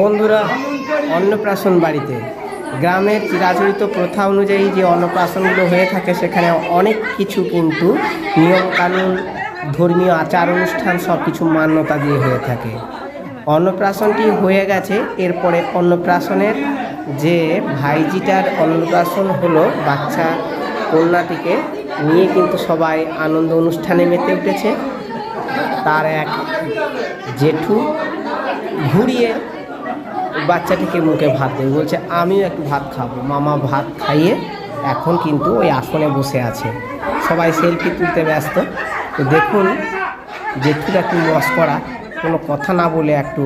বন্ধুরা, অন্নপ্রাশন বাড়িতে। গ্রামের চিরাচরিত প্রথা অনুযায়ী যে অন্নপ্রাশনগুলো হয়ে থাকে, সেখানে অনেক কিছু কিন্তু নিয়মকানুন, ধর্মীয় আচার অনুষ্ঠান সব কিছু মান্যতা দিয়ে হয়ে থাকে। অন্নপ্রাশনটি হয়ে গেছে, এরপরে অন্নপ্রাশনের যে ভাইজিটার অন্নপ্রাশন হলো বাচ্চা কন্যাটিকে নিয়ে কিন্তু সবাই আনন্দ অনুষ্ঠানে মেতে উঠেছে। তার এক জেঠু ঘুরিয়ে বাচ্চাটিকে মুখে ভাত দেবে। বলছে, আমিও একটু ভাত খাব। মামা ভাত খাইয়ে এখন কিন্তু ওই আসনে বসে আছে। সবাই সেলফি তুলতে ব্যস্ত। তো দেখুন জেঠুর একটু মস করা। কোনো কথা না বলে একটু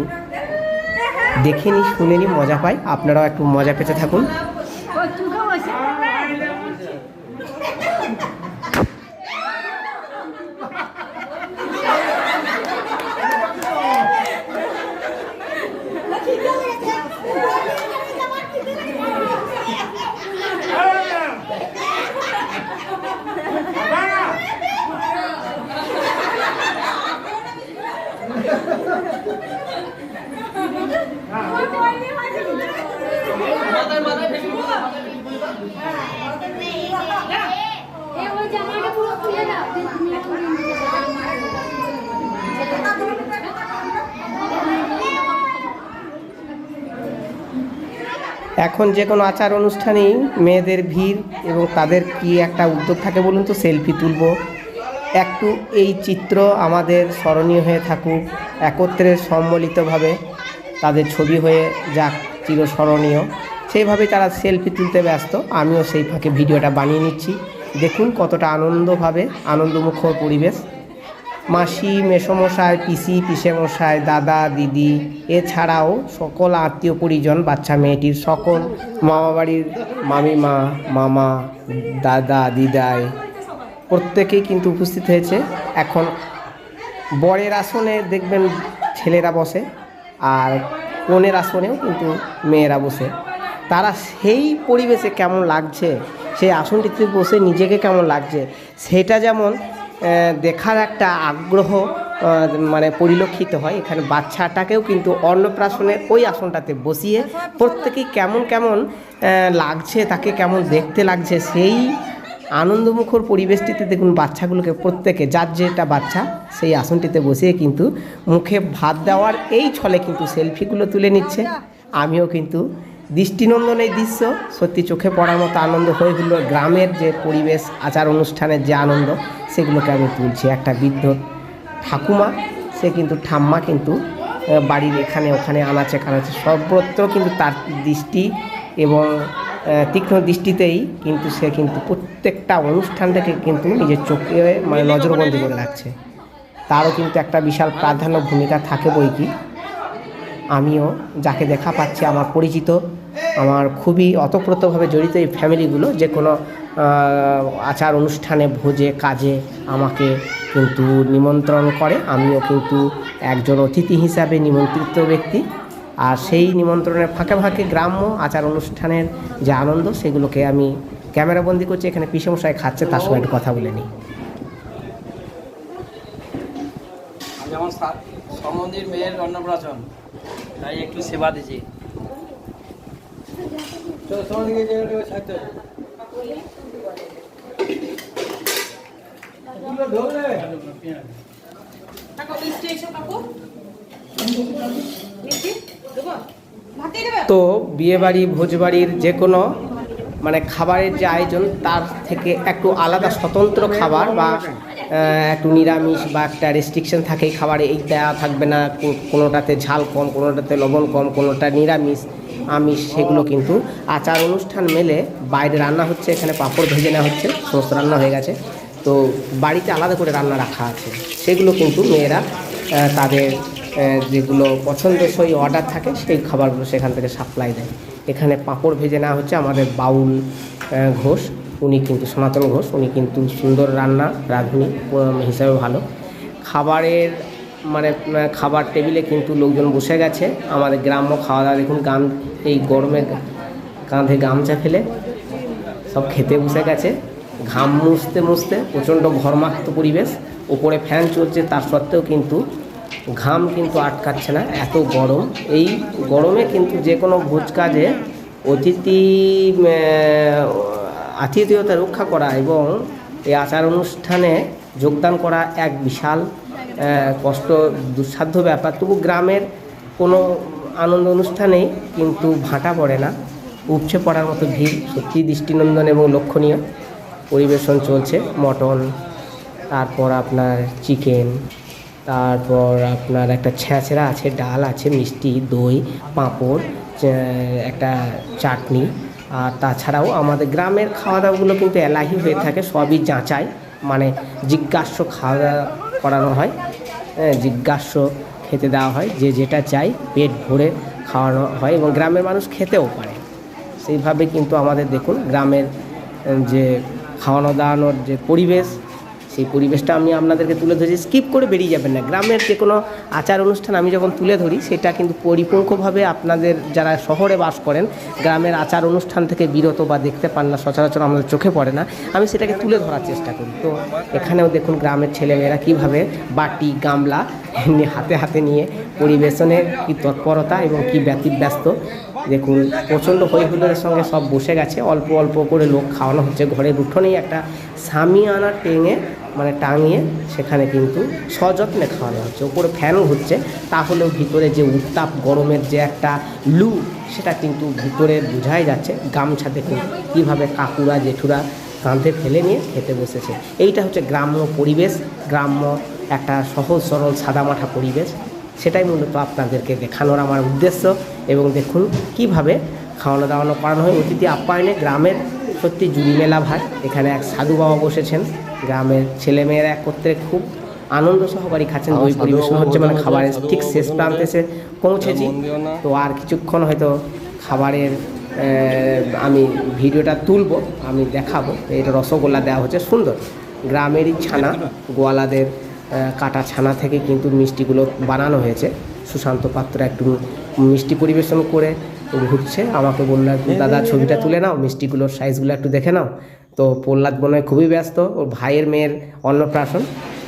দেখে নি শুনে শুনেনি মজা পাই। আপনারাও একটু মজা পেতে থাকুন এ ওই জামাটা পুরো খুলে দাও এখন যে কোনো আচার অনুষ্ঠানেই মেয়েদের ভিড় এবং তাদের কি একটা উদ্যোগ থাকে বলুন তো, সেলফি তুলব। একটু এই চিত্র আমাদের স্মরণীয় হয়ে থাকুক, একত্রে সম্মিলিতভাবে তাদের ছবি হয়ে যাক চিরস্মরণীয়। সেইভাবে তারা সেলফি তুলতে ব্যস্ত, আমিও সেই ফাঁকে ভিডিওটা বানিয়ে নিচ্ছি। দেখুন কতটা আনন্দভাবে, আনন্দমুখর পরিবেশ। মাসি, মেসমশাই, পিসি, পিসেমশাই, দাদা, দিদি, এছাড়াও সকল আত্মীয় পরিজন, বাচ্চা মেয়েটির সকল মামা বাড়ির মামিমা, মামা, দাদা, দিদাই প্রত্যেকেই কিন্তু উপস্থিত হয়েছে। এখন বরের আসনে দেখবেন ছেলেরা বসে আর কনের আসনেও কিন্তু মেয়েরা বসে। তারা সেই পরিবেশে কেমন লাগছে, সেই আসনটিতে বসে নিজেকে কেমন লাগছে, সেটা যেমন দেখার একটা আগ্রহ মানে পরিলক্ষিত হয়। এখানে বাচ্চাটাকেও কিন্তু অন্নপ্রাশনের ওই আসনটাতে বসিয়ে প্রত্যেকেই কেমন কেমন লাগছে, তাকে কেমন দেখতে লাগছে, সেই আনন্দমুখর পরিবেশটিতে দেখুন বাচ্চাগুলোকে প্রত্যেকে, যার যেটা বাচ্চা, সেই আসনটিতে বসিয়ে কিন্তু মুখে ভাত দেওয়ার এই ছলে কিন্তু সেলফিগুলো তুলে নিচ্ছে। আমিও কিন্তু দৃষ্টিনন্দন এই দৃশ্য। সত্যি চোখে পড়ার মতো আনন্দ হয়ে হলো গ্রামের যে পরিবেশ, আচার অনুষ্ঠানের যে আনন্দ, সেগুলোকে আমি তুলছি। একটা বৃদ্ধ ঠাকুমা, সে কিন্তু ঠাম্মা কিন্তু বাড়ির এখানে ওখানে আনাচে কানাচে সর্বত্র কিন্তু তার দৃষ্টি এবং তীক্ষ্ণ দৃষ্টিতেই কিন্তু সে কিন্তু প্রত্যেকটা অনুষ্ঠানটাকে কিন্তু নিজের চোখে মানে নজরবন্দি করে রাখছে। তারও কিন্তু একটা বিশাল প্রাধান্য ভূমিকা থাকে বই কি আমিও যাকে দেখা পাচ্ছি, আমার পরিচিত আমার খুবই অতপ্রতভাবে জড়িত এই ফ্যামিলিগুলো, যে কোনো আচার অনুষ্ঠানে, ভোজে, কাজে আমাকে কিন্তু নিমন্ত্রণ করে। আমিও কিন্তু একজন অতিথি হিসাবে নিমন্ত্রিত ব্যক্তি। আর সেই নিমন্ত্রণের ফাঁকে ফাঁকে গ্রাম্য আচার অনুষ্ঠানের যে আনন্দ, সেগুলোকে আমি ক্যামেরাবন্দি করছি, এখানে পিসমশাই খাচ্ছে, তার সঙ্গে একটু কথা বলে নিই। সা- সম্বন্ধীর মেয়ের অন্নপ্রাশন, তাই একটু সেবা দিছি তো বিয়েবাড়ি ভোজবাড়ির যে কোনো মানে খাবারের যে আয়োজন তার থেকে একটু আলাদা স্বতন্ত্র খাবার বা একটু নিরামিষ বা একটা রেস্ট্রিকশন থাকে খাবারে এই দেওয়া থাকবে না কোনোটাতে ঝাল কম কোনোটাতে লবণ কম কোনোটা নিরামিষ। আমিষ সেগুলো কিন্তু আচার অনুষ্ঠান মেলে। বাইরে রান্না হচ্ছে, এখানে পাঁপড় ভেজে নেওয়া হচ্ছে সমস্ত রান্না হয়ে গেছে। তো বাড়িতে আলাদা করে রান্না রাখা আছে। সেগুলো কিন্তু মেয়েরা তাদের যেগুলো পছন্দসই অর্ডার থাকে, সেই খাবারগুলো সেখান থেকে সাপ্লাই দেয়। এখানে পাঁপড় ভেজে নেওয়া হচ্ছে আমাদের বাউল ঘোষ। উনি কিন্তু সনাতন ঘোষ, উনি কিন্তু সুন্দর রান্না, রাঁধুনি হিসাবে ভালো। খাবারের মানে খাবার টেবিলে কিন্তু লোকজন বসে গেছে। আমাদের গ্রাম্য খাওয়া দাওয়া দেখুন গান এই গরমে কাঁধে গামছা ফেলে সব খেতে বসে গেছে। ঘাম মুছতে মুছতে প্রচণ্ড ঘরমাক্ত পরিবেশ, ওপরে ফ্যান চলছে, তার সত্ত্বেও কিন্তু ঘাম কিন্তু আটকাচ্ছে না, এত গরম। এই গরমে কিন্তু যে কোনো ভোজ কাজে অতিথি আতিথেয়তা রক্ষা করা এবং এই আচার অনুষ্ঠানে যোগদান করা এক বিশাল কষ্ট, দুঃসাধ্য ব্যাপার। তবু গ্রামের কোনো আনন্দ অনুষ্ঠানেই কিন্তু ভাটা পড়ে না। উপচে পড়ার মতো ভিড় সত্যি দৃষ্টিনন্দন এবং লক্ষণীয়। পরিবেশন চলছে, মটন, তারপর আপনার চিকেন, তারপর আপনার একটা ছেঁচড়া আছে, ডাল আছে, মিষ্টি, দই, পাঁপড় একটা চাটনি। আর তাছাড়াও আমাদের গ্রামের খাওয়া দাওয়াগুলো কিন্তু এলাহি হয়ে থাকে, সবই যাচাই মানে জিজ্ঞাস্য খাওয়া দাওয়া করানো হয়। জিজ্ঞাস্য খেতে দেওয়া হয়, যে যেটা চাই পেট ভরে খাওয়ানো হয় এবং গ্রামের মানুষ খেতেও পারে। সেইভাবে কিন্তু আমাদের দেখুন, গ্রামের যে খাওয়ানো দাওয়ানোর যে পরিবেশ সেই পরিবেশটা আমি আপনাদেরকে তুলে ধরেছি। স্কিপ করে বেরিয়ে যাবেন না। গ্রামের যে কোনো আচার অনুষ্ঠান আমি যখন তুলে ধরি, সেটা কিন্তু পরিপক্কভাবে আপনাদের যারা শহরে বাস করেন, গ্রামের আচার অনুষ্ঠান থেকে বিরত বা দেখতে পান না, সচরাচর আমাদের চোখে পড়ে না, আমি সেটাকে তুলে ধরার চেষ্টা করি। তো এখানেও দেখুন গ্রামের ছেলেমেয়েরা কীভাবে বাটি, গামলা হাতে হাতে নিয়ে পরিবেশনের কী তৎপরতা এবং কী ব্যতিব্যস্ত। দেখুন, প্রচণ্ড হৈহুল্লোড়ের সঙ্গে সব বসে গেছে। অল্প অল্প করে লোক খাওয়ানো হচ্ছে। ঘরের উঠোনেই একটা সামিয়ানা টেঙে মানে টাঙিয়ে সেখানে কিন্তু সযত্নে খাওয়ানো হচ্ছে। উপরে ফ্যানও হচ্ছে। তাহলেও ভিতরে যে উত্তাপ, গরমের যে একটা লু, সেটা কিন্তু ভিতরে বোঝাই যাচ্ছে গামছা দেখুন কীভাবে কাকুরা, জেঠুরা কাঁধে ফেলে নিয়ে খেতে বসেছে। এইটা হচ্ছে গ্রাম্য পরিবেশ, গ্রাম্য একটা সহজ, সরল, সাদামাঠা পরিবেশ। সেটাই মূলত আপনাদেরকে দেখানোর আমার উদ্দেশ্য এবং দেখুন কীভাবে খাওয়ানো দাওয়ানো করানো হয়। অতিথি আপ্যায়নে গ্রামের সত্যি জুড়ি মেলা ভার। এখানে এক সাধু বাবা বসেছেন। গ্রামের ছেলেমেয়েরা একত্রে খুব আনন্দ সহকারী খাচ্ছেন দই পরিবেশন হচ্ছে মানে খাবারের ঠিক শেষ প্রান্তে এসে পৌঁছেছি। তো আর কিছুক্ষণ হয়তো খাবারের আমি ভিডিওটা তুলবো আমি দেখাবো। এটা রসগোল্লা দেওয়া হচ্ছে সুন্দর। গ্রামেরই ছানা গোয়ালাদের কাটা ছানা থেকে কিন্তু মিষ্টিগুলো বানানো হয়েছে। সুশান্ত পাত্র একটু মিষ্টি পরিবেশন করে ঘুরছে। আমাকে বলল দাদা ছবিটা তুলে নাও মিষ্টিগুলোর সাইজগুলো একটু দেখে নাও। তো প্রহ্লাদ মনে খুবই ব্যস্ত, ওর ভাইয়ের মেয়ের অন্নপ্রাশন।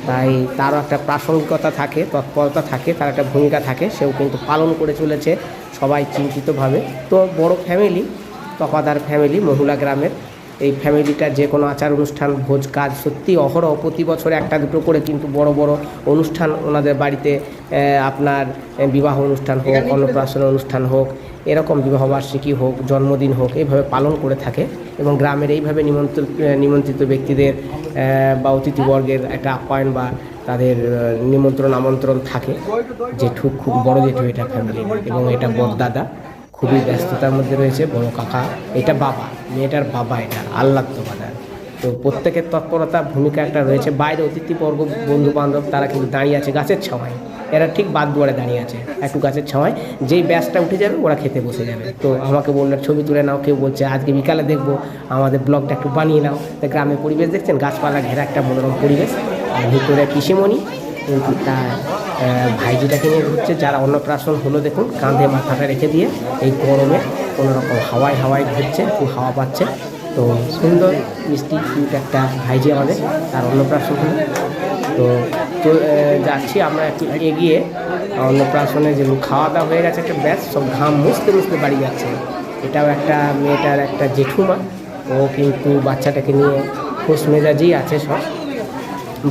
তাই তারও একটা প্রাসঙ্গিকতা থাকে, তৎপরতা থাকে, তার একটা ভূমিকা থাকে, সেও কিন্তু পালন করে চলেছে সবাই চিন্তিতভাবে। তো বড় ফ্যামিলি তফাদার ফ্যামিলি মহুলা গ্রামের। এই ফ্যামিলিটা যে কোনো আচার অনুষ্ঠান ভোজ কাজ সত্যি অহরহ প্রতি বছরে একটা দুটো করে কিন্তু বড় বড় অনুষ্ঠান ওনাদের বাড়িতে আপনার বিবাহ অনুষ্ঠান হোক অন্নপ্রাশন অনুষ্ঠান হোক এরকম বিবাহবার্ষিকী হোক জন্মদিন হোক এইভাবে পালন করে থাকে এবং গ্রামের এইভাবে নিমন্ত্রিত নিমন্ত্রিত ব্যক্তিদের বা অতিথিবর্গের একটা আপ্যায়ন বা তাদের নিমন্ত্রণ আমন্ত্রণ থাকে। জেঠু খুব বড় জেঠু এটা ফ্যামিলি এবং এটা বড়দাদা। খুবই ব্যস্ততার মধ্যে রয়েছে বড় কাকা। এটা বাবা, মেয়েটার বাবা এটা, আল্লাহ বাজার তো প্রত্যেকের তৎপরতা, ভূমিকা একটা রয়েছে। বাইরে অতিথিবর্গ বন্ধু বান্ধব তারা কিন্তু দাঁড়িয়ে আছে গাছের ছাওয়ায়। এরা ঠিক বাদ দুয়ারে দাঁড়িয়ে আছে, একটু গাছের ছাওয়ায়। যেই ব্যাসটা উঠে যাবে, ওরা খেতে বসে যাবে। তো আমাকে বলল, ছবি তুলে নাও, কেউ বলছে, আজকে বিকালে দেখব, আমাদের ব্লগটা একটু বানিয়ে নাও। তো গ্রামের পরিবেশ দেখছেন? গাছপালা ঘেরা একটা মনোরম পরিবেশ। আর ভিতরে পিসিমণি তার ভাইজিটাকে নিয়ে ঘুরছে, যারা অন্নপ্রাশন হলো দেখুন, কাঁধে মাথাটা রেখে দিয়ে এই গরমে কোনো রকম হাওয়ায় হাওয়ায় ঘুরছে, খুব হাওয়া পাচ্ছে। তো সুন্দর, মিষ্টি কিউট একটা ভাইজি আমাদের, তার অন্নপ্রাশন হলো। তো যাচ্ছি আমরা একটু এগিয়ে। অন্নপ্রাশনে যে খাওয়া দাওয়া হয়ে গেছে, একটা ব্যাস, সব ঘাম মুছতে মুছতে বাড়ি যাচ্ছে। এটাও একটা মেয়েটার একটা জেঠুমা, ও কিন্তু বাচ্চাটাকে নিয়ে খোশ মেজাজেই আছে সব।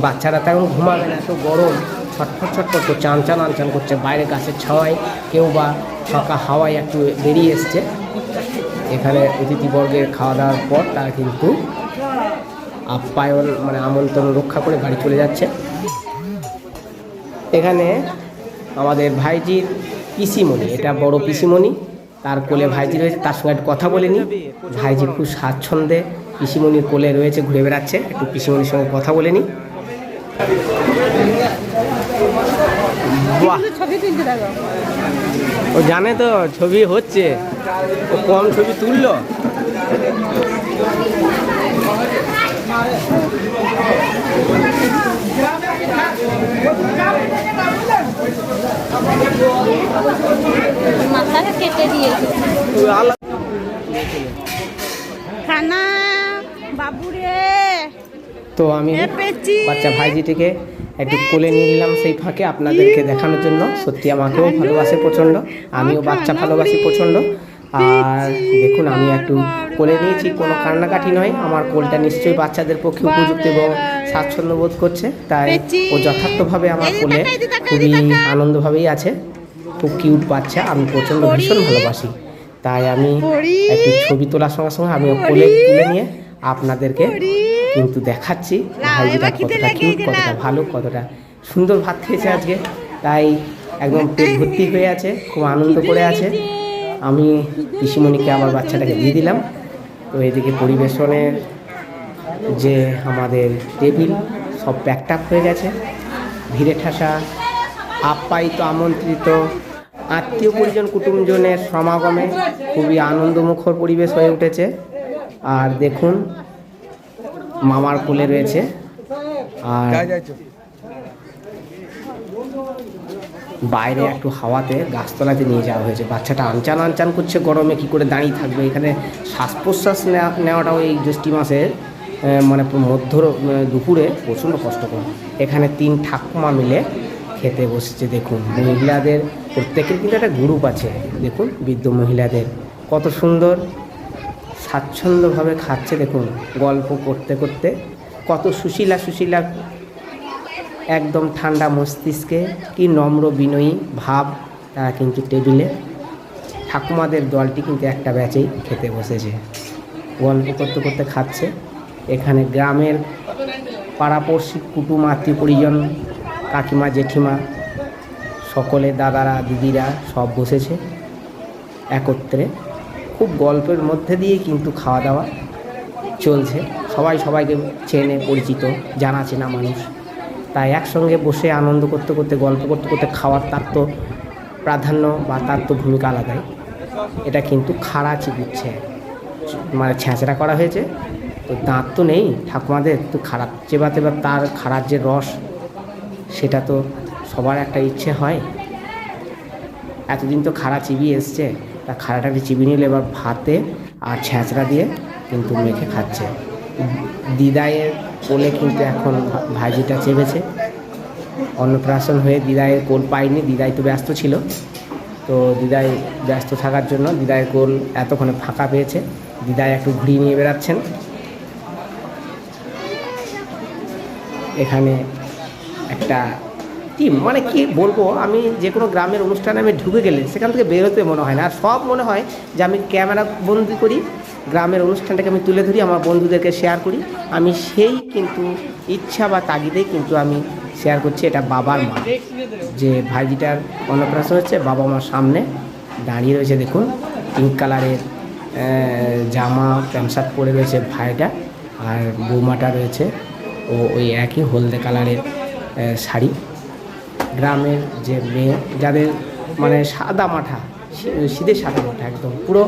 বাচ্চারা তেমন ঘুমাবে না, এত গরম। ছটফট ছটফট করছে, আনচান আনচান করছে। বাইরে গাছের ছাওয়ায় কেউ বা ফাঁকা হাওয়ায় একটু বেরিয়ে এসছে। এখানে অতিথিবর্গের খাওয়া দাওয়ার পর তারা কিন্তু আপ্যায়ন মানে আমন্ত্রণ রক্ষা করে বাড়ি চলে যাচ্ছে। এখানে আমাদের ভাইজির পিসিমণি, এটা বড় পিসিমণি, তার কোলে ভাইজি রয়েছে, তার সঙ্গে একটু কথা বলে নি ভাইজি খুব স্বাচ্ছন্দ্যে পিসিমণির কোলে রয়েছে, ঘুরে বেড়াচ্ছে। একটু পিসিমণির সঙ্গে কথা বলে ও জানে তো ছবি হচ্ছে। ও কম ছবি তুললো। মাথাটা কেটে দিয়েছে। খানা বাবুরে। তো আমি বাচ্চা ভাইজিটিকে একটু কোলে নিয়ে নিলাম সেই ফাঁকে আপনাদেরকে দেখানোর জন্য। সত্যি আমাকেও ভালোবাসে প্রচণ্ড আমিও বাচ্চা ভালোবাসি প্রচণ্ড। আর দেখুন আমি একটু কোলে নিয়েছি কোনো কান্নাকাটি নয়। আমার কোলটা নিশ্চয়ই বাচ্চাদের পক্ষে উপযুক্ত এবং স্বাচ্ছন্দ্য বোধ করছে তাই ও যথার্থভাবে আমার কোলে খুবই আনন্দভাবেই আছে। খুব কিউট বাচ্চা আমি প্রচণ্ড ভীষণ ভালোবাসি। তাই আমি একটু ছবি তোলার সঙ্গে সঙ্গে আমি কোলে তুলে নিয়ে আপনাদেরকে কিন্তু দেখাচ্ছি কতটা কিউট কতটা ভালো কতটা সুন্দর ভাত খেয়েছে আজকে। তাই একদম পেট ভর্তি হয়ে আছে খুব আনন্দ করে আছে। আমি পিসিমণিকে আমার বাচ্চাটাকে দিয়ে দিলাম। তো এদিকে পরিবেশনের যে আমাদের টেবিল সব প্যাকড আপ হয়ে গেছে। ভিড়ে ঠাসা আপ্যায়িত আমন্ত্রিত আত্মীয় পরিজন কুটুমজনের সমাগমে খুবই আনন্দমুখর পরিবেশ হয়ে উঠেছে। আর দেখুন মামার কোলে রয়েছে। আর বাইরে একটু হাওয়াতে গাছতলাতে নিয়ে যাওয়া হয়েছে। বাচ্চাটা আনচান আনচান করছে গরমে কি করে দাঁড়িয়ে থাকবে? এখানে শ্বাস প্রশ্বাস নেওয়া নেওয়াটাও এই জ্যৈষ্ঠী মাসে আহ, মানে মধ্য দুপুরে প্রচণ্ড কষ্টকর। এখানে তিন ঠাকুমা মিলে খেতে বসেছে দেখুন। মহিলাদের প্রত্যেকের কিন্তু একটা গ্রুপ আছে। দেখুন বৃদ্ধ মহিলাদের কত সুন্দর। স্বাচ্ছন্দ্যভাবে খাচ্ছে দেখুন, গল্প করতে করতে। কত সুশীলা সুশীলা, একদম ঠান্ডা মস্তিষ্কে, কি নম্র বিনয়ী ভাব তারা কিন্তু টেবিলে। ঠাকুমাদের দলটি কিন্তু একটা ব্যাচেই খেতে বসেছে। গল্প করতে করতে খাচ্ছে। এখানে গ্রামের পাড়াপড়শি, কুটুম, আত্মীয় পরিজন, কাকিমা, জেঠিমা, সকলে দাদারা, দিদিরা সব বসেছে একত্রে। খুব গল্পের মধ্যে দিয়ে কিন্তু খাওয়া দাওয়া চলছে। সবাই সবাইকে চেনে, পরিচিত, জানা চেনা মানুষ। তাই একসঙ্গে বসে আনন্দ করতে করতে, গল্প করতে করতে খাওয়ার তার তো প্রাধান্য বা তার তো ভূমিকা আলাদাই। এটা কিন্তু খাড়া চিবিচ্ছে মানে ছেঁচড়া করা হয়েছে। তো দাঁত তো নেই, ঠাকুমাদের তো খারাপ চেবাতে বা তার খারাপ যে রস, সেটা তো সবার একটা ইচ্ছে হয়। এতদিন তো খাড়া চিবিয়ে এসছে। তা খাড়াটাকে চিবিয়ে নিলে, এবার ভাতে আর ছ্যাঁচড়া দিয়ে কিন্তু মেখে খাচ্ছে। দিদায়ের কোলে কিন্তু এখন ভাজিটা চেপেছে। অন্নপ্রাশন হয়ে দিদায়ের কোল পাইনি দিদাই তো ব্যস্ত ছিল। তো দিদাই ব্যস্ত থাকার জন্য দিদায়ের কোল এতক্ষণে ফাঁকা পেয়েছে। দিদাই একটু ঘুরিয়ে নিয়ে বেড়াচ্ছেন। এখানে একটা টিম মানে কি বলব, আমি যে কোনো গ্রামের অনুষ্ঠানে আমি ঢুকে গেলে সেখান থেকে বেরোতে মনে হয় না। আর সব মনে হয় যে আমি ক্যামেরা বন্দি করি, গ্রামের অনুষ্ঠানটাকে আমি তুলে ধরি, আমার বন্ধুদেরকে শেয়ার করি। আমি সেই কিন্তু ইচ্ছা বা তাগিদেই কিন্তু আমি শেয়ার করছি, এটা বাবার মা। যে ভাইজিটার অন্নপ্রাশন হচ্ছে, বাবা মার সামনে দাঁড়িয়ে রয়েছে, দেখুন। পিঙ্ক কালারের জামা প্যান্ট শার্ট পরে রয়েছে ভাইটা, আর বৌমাটা রয়েছে। ও ওই একই হলদে কালারের শাড়ি। গ্রামের যে মেয়ে যাদের মানে সাদা মাঠা শীতের সাদা মাঠা একদম। পুরো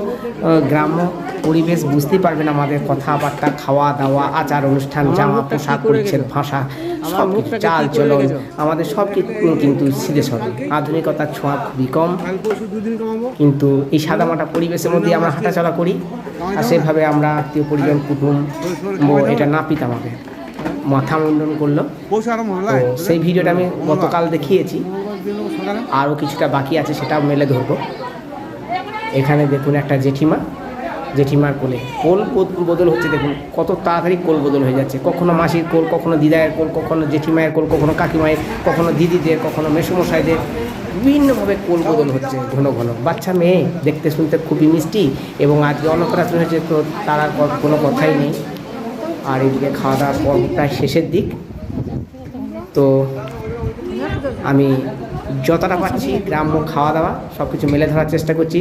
গ্রাম্য পরিবেশ বুঝতেই পারবেন আমাদের কথাবার্তা খাওয়া দাওয়া আচার অনুষ্ঠান জামা পোশাক পরিচ্ছেদ ভাষা সব কিছু চাল চলন আমাদের সব কিছু কিন্তু শীতের সরল আধুনিকতার ছোঁয়া খুবই কম। কিন্তু এই সাদামাটা পরিবেশের মধ্যে আমরা হাঁটাচলা করি। আর সেভাবে আমরা আত্মীয় পরিজন কুটুম ও এটা নাপিত আমাকে মাথা মুন্ডন করল। সেই ভিডিওটা আমি গতকাল দেখিয়েছি। আরও কিছুটা বাকি আছে সেটাও মেলে ধরবো। এখানে দেখুন একটা জেঠিমা। জেঠিমার কোলে কোল বদ- বদল হচ্ছে দেখুন কত তাড়াতাড়ি কোল বদল হয়ে যাচ্ছে। কখনো মাসির কোল কখনো দিদায়ের কোল কখনো জেঠিমায়ের কোল কখনো কাকিমায়ের কখনো দিদিদের কখনো মেসুমশাইদের। বিভিন্নভাবে কোল বদল হচ্ছে ঘন ঘন। বাচ্চা মেয়ে দেখতে শুনতে খুবই মিষ্টি। এবং আজকে অন্নপ্রাশন হয়েছে তো তার কোনো কথাই নেই। আর এদিকে খাওয়া দাওয়ার পর প্রায় শেষের দিক। তো আমি যতটা পারছি গ্রাম্য খাওয়া দাওয়া সব কিছু মেলে ধরার চেষ্টা করছি।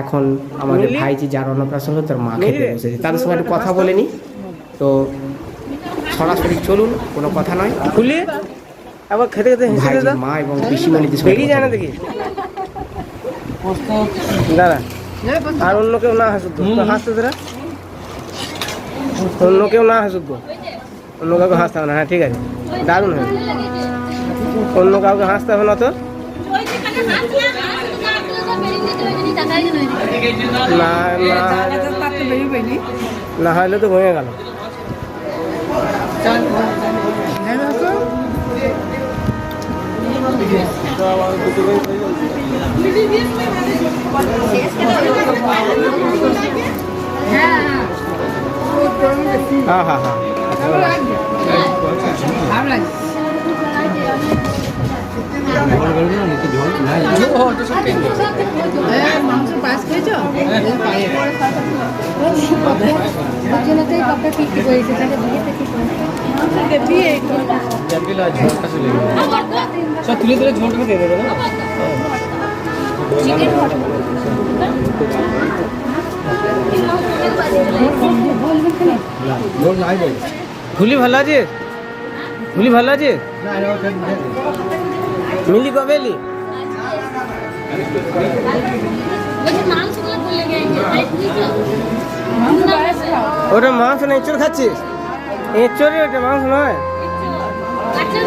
এখন আমাদের ভাইজি যার অন্নপ্রাশন হলো তার মা খেতে বসেছে। তাদের সঙ্গে একটু কথা বলে নিই তো সরাসরি চলুন কোনো কথা নয়। খুলে আবার খেতে খেতে হেসে দাও মা এবং পিসিমণিদের সঙ্গে বেরিয়ে যায় না দেখি। দাঁড়া। আর অন্য কেউ না হাসুক হাসতে তোরা অন্য কেউ না হাসুক অন্য কাউকে হাসতে হবে না হ্যাঁ ঠিক আছে। দারুণ হয়েছে অন্য কাউকে হাসতে হবে না তো? না হলে তো ভেঙে গেল। হ্যাঁ। হ্যাঁ হ্যাঁ থেকে তুলে তুলে ঝোলটা দিয়ে দেবে না চিকেন ফুলি ভালো আছে? ফুলি ভালো আছে? মিলি কবে এলি? ভুলে ওটা মাংস না, এঁচড় খাচ্ছিস? এঁচড়ে ওটা মাংস নয়? আচ্ছা